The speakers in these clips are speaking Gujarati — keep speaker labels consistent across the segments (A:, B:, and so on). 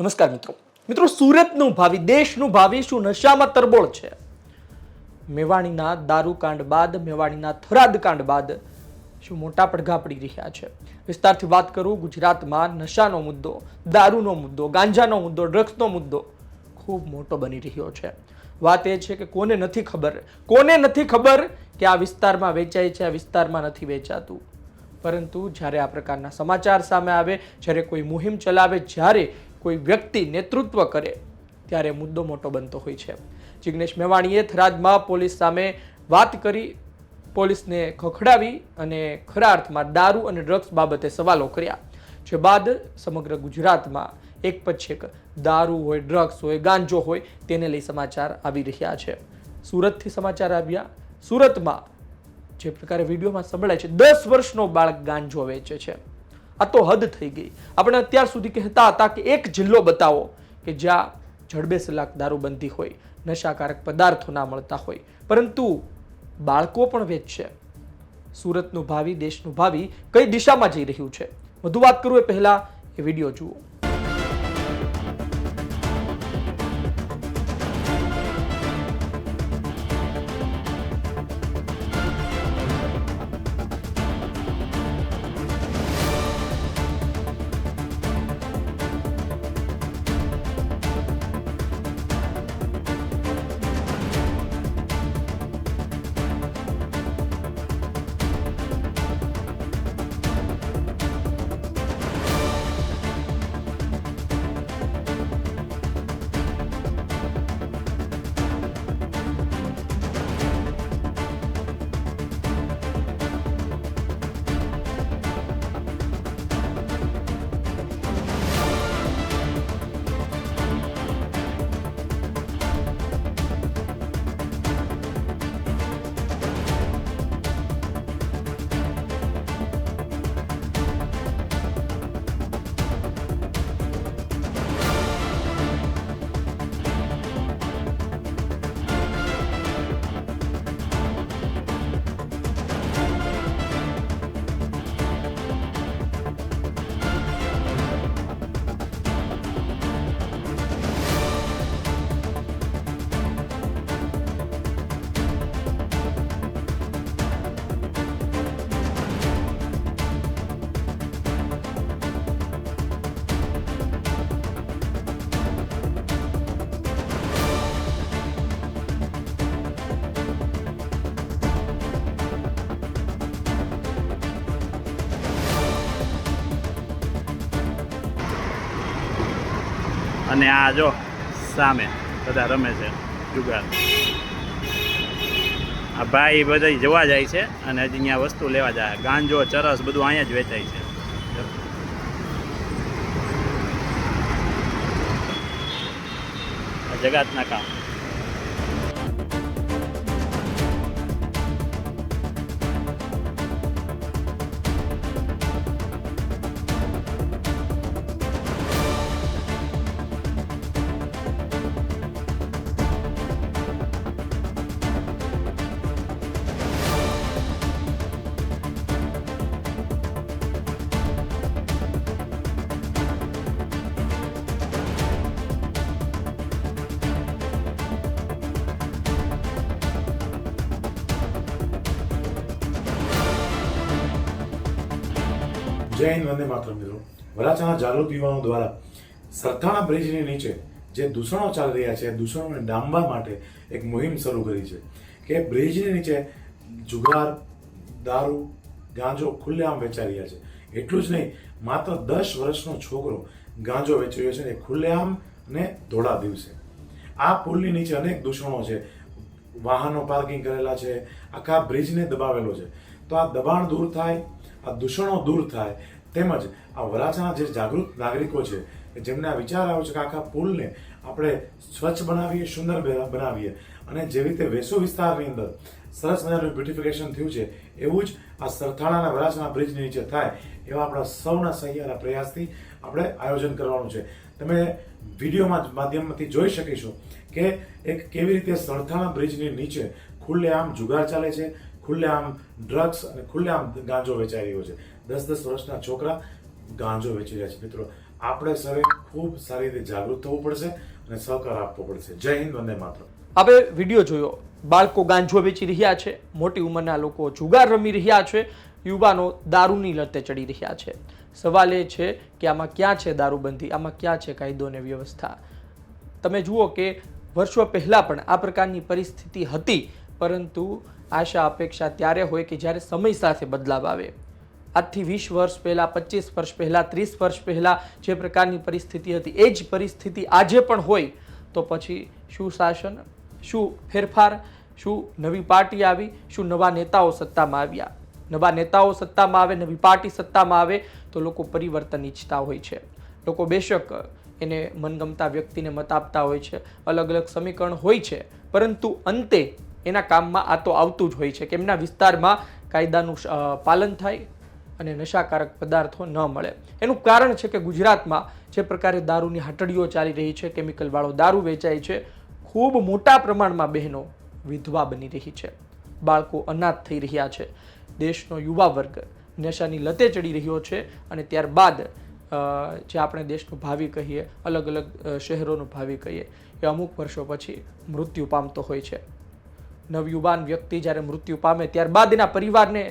A: નમસ્કાર મિત્રો. મિત્રો, સુરતનું ભાવિ, દેશનું ભાવિ શું નશામાં તરબોળ છે? મેવાણીના દારૂકાંડ બાદ, મેવાણીના થરાદ કાંડ બાદ શું મોટા પડઘા પડી રહ્યા છે? વિસ્તારથી વાત કરું, ગુજરાતમાં નશાનો મુદ્દો, દારૂનો મુદ્દો, ગાંજાનો મુદ્દો, ડ્રગ્સનો મુદ્દો ખૂબ મોટો બની રહ્યો છે. વાત એ છે કે કોને નથી ખબર? કોને નથી ખબર કે આ વિસ્તારમાં વેચાય છે, આ વિસ્તારમાં નથી વેચાતું? પરંતુ જ્યારે આ પ્રકારના સમાચાર સામે આવે, જ્યારે કોઈ મુહિમ ચલાવે, જ્યારે કોઈ વ્યક્તિ નેતૃત્વ કરે, ત્યારે મુદ્દો મોટો બનતો હોય છે. જિગ્નેશ મેવાણીએ થરાદમાં પોલીસ સામે વાત કરી, પોલીસને ખખડાવી અને ખરા અર્થમાં દારૂ અને ડ્રગ્સ બાબતે સવાલો કર્યા. જે બાદ સમગ્ર ગુજરાતમાં એક પછી એક દારૂ હોય, ડ્રગ્સ હોય, ગાંજો હોય, તેને લઈ સમાચાર આવી રહ્યા છે. સુરતથી સમાચાર આવ્યા. સુરતમાં જે પ્રકારે વિડીયોમાં સંભળાય છે, દસ વર્ષનો બાળક ગાંજો વેચે છે. આ તો હદ થઈ ગઈ. આપણે અત્યાર સુધી કહેતા હતા કે એક જિલ્લો બતાવો કે જ્યાં જડબેસલાક દારૂ બંધી હોય, નશાકારક પદાર્થો ના મળતા હોય. પરંતુ બાળકો પણ વેચશે. સુરતનું ભાવિ, દેશનું ભાવિ કઈ દિશામાં જઈ રહ્યું છે? વધુ વાત કરું એ પહેલાં એ વીડિયો જુઓ.
B: અને આ જો સામે બધા રમે છે જુગાર. આ ભાઈ બધા જોવા જાય છે અને હજી અહીંયા વસ્તુ લેવા જાય. ગાંજો, ચરસ બધું અહીંયા જ વેચાય છે. જગાતના કામ.
C: જય હિન્દ વંદે માત્ર મિત્રો. વરાછાના જાગૃત યુવાનો દ્વારા સરથાણા બ્રિજની નીચે જે દૂષણો ચાલી રહ્યા છે, દૂષણોને ડામવા માટે એક મુહિમ શરૂ કરી છે કે બ્રિજની નીચે જુગાર, દારૂ, ગાંજો ખુલ્લેઆમ વેચાઈ રહ્યા છે. એટલું જ નહીં, માત્ર દસ વર્ષનો છોકરો ગાંજો વેચી રહ્યો છે એ ખુલ્લેઆમ ને ધોળા દિવસે. આ પુલની નીચે અનેક દૂષણો છે. વાહનો પાર્કિંગ કરેલા છે. આખા બ્રિજને દબાવેલો છે. તો આ દબાણ દૂર થાય આ દૂષણો દૂર થાય. તેમજ આ વરાછાના જે જાગૃત નાગરિકો છે જેમને આ વિચાર આવ્યો છે કે આખા પુલને આપણે સ્વચ્છ બનાવીએ, સુંદર બનાવીએ. અને જેવી રીતે વેસુ વિસ્તારની અંદર સરસ મજાનું બ્યુટિફિકેશન થયું છે, એવું જ આ સરથાણાના વરાછાના બ્રિજની નીચે થાય, એવા આપણા સૌના સહિયારા પ્રયાસથી આપણે આયોજન કરવાનું છે. તમે વિડીયોમાં માધ્યમથી જોઈ શકીશું કે એક કેવી રીતે સરથાણા બ્રિજની નીચે ખુલ્લેઆમ જુગાર ચાલે છે ખુલ્લેઆમ ડ્રગ્સ અને ખુલ્લેઆમ ગાંજો વેચાઈ રહ્યો છે. દસ દસ વર્ષના છોકરા ગાંજો વેચી રહ્યા છે. મિત્રો, આપણે સૌએ ખૂબ સારી રીતે જાગૃત થવું પડશે અને સહકાર આપવો પડશે. જય હિન્દ, વંદે માત્ર
A: હવે વીડિયો જોયો. બાળકો ગાંજો વેચી રહ્યા છે. મોટી ઉંમરના લોકો જુગાર રમી રહ્યા છે. યુવાનો દારૂની લતે ચડી રહ્યા છે. સવાલ એ છે કે આમાં ક્યાં છે દારૂબંધી? આમાં ક્યાં છે કાયદો અને વ્યવસ્થા? તમે જુઓ કે વર્ષો પહેલાં પણ આ પ્રકારની પરિસ્થિતિ હતી, પરંતુ આશા, અપેક્ષા ત્યારે હોય કે જ્યારે સમય સાથે બદલાવ આવે. આજથી વીસ વર્ષ પહેલાં, પચીસ વર્ષ પહેલાં, ત્રીસ વર્ષ પહેલાં જે પ્રકારની પરિસ્થિતિ હતી, એ જ પરિસ્થિતિ આજે પણ હોય. તો પછી શું શાસન, શું ફેરફાર, શું નવી પાર્ટી આવી, શું નવા નેતાઓ સત્તામાં આવ્યા? નવા નેતાઓ સત્તામાં આવે, નવી પાર્ટી સત્તામાં આવે, તો લોકો પરિવર્તન ઈચ્છતા હોય છે. લોકો બેશક એને મનગમતા વ્યક્તિને મત આપતા હોય છે. અલગ અલગ સમીકરણ હોય છે. પરંતુ અંતે એના કામમાં આ તો આવતું જ હોય છે કે એમના વિસ્તારમાં કાયદાનું પાલન થાય અને નશાકારક પદાર્થો ન મળે. એનું કારણ છે કે ગુજરાતમાં જે પ્રકારે દારૂની હાટડીઓ ચાલી રહી છે, કેમિકલવાળો દારૂ વેચાય છે, ખૂબ મોટા પ્રમાણમાં બહેનો વિધવા બની રહી છે. બાળકો અનાથ થઈ રહ્યા છે. દેશનો યુવા વર્ગ નશાની લતે ચડી રહ્યો છે અને ત્યારબાદ જે આપણે દેશનું ભાવિ કહીએ, અલગ અલગ શહેરોનું ભાવિ કહીએ, એ અમુક વર્ષો પછી મૃત્યુ પામતો હોય છે. નવયુવાન વ્યક્તિ જ્યારે મૃત્યુ પામે ત્યારબાદ એના પરિવારને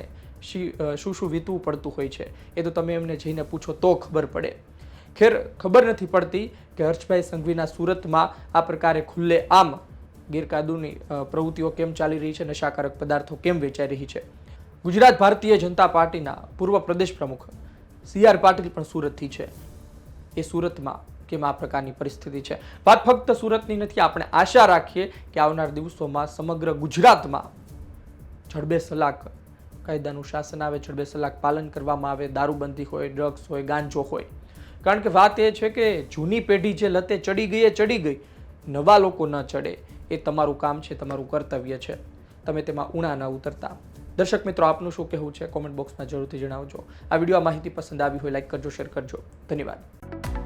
A: શી- શું વીતવું પડતું હોય છે એ તો તમે એમને જઈને પૂછો તો ખબર પડે. ખેર ખબર નથી પડતી કે હર્ષભાઈ સંઘવીના સુરતમાં આ પ્રકારે ખુલ્લે આમ ગેરકાયદોની પ્રવૃત્તિઓ કેમ ચાલી રહી છે, નશાકારક પદાર્થો કેમ વેચાઈ રહી છે? ગુજરાત ભારતીય જનતા પાર્ટીના પૂર્વ પ્રદેશ પ્રમુખ સી આર પાટીલ પણ સુરતથી છે. એ સુરતમાં કેમ આ પ્રકારની પરિસ્થિતિ છે? વાત ફક્ત સુરતની નથી, આપણે આશા રાખીએ કે આવનાર દિવસોમાં સમગ્ર ગુજરાતમાં જડબે સલાક કાયદાનું શાસન આવે, જડબે સલાક પાલન કરવામાં આવે, દારૂબંધી હોય ડ્રગ્સ હોય, ગાંજો હોય. કારણ કે વાત એ છે કે જૂની પેઢી જે લતે ચડી ગઈ એ ચડી ગઈ. નવા લોકો ન ચડે. એ તમારું કામ છે, તમારું કર્તવ્ય છે. તમે તેમાં ઉણા ન ઉતરતા. દર્શક મિત્રો, આપનું શું કહેવું છે? કોમેન્ટ બોક્સમાં જરૂરથી જણાવજો. આ વીડિયો માહિતી પસંદ આવી હોય લાઈક કરજો શેર કરજો. ધન્યવાદ.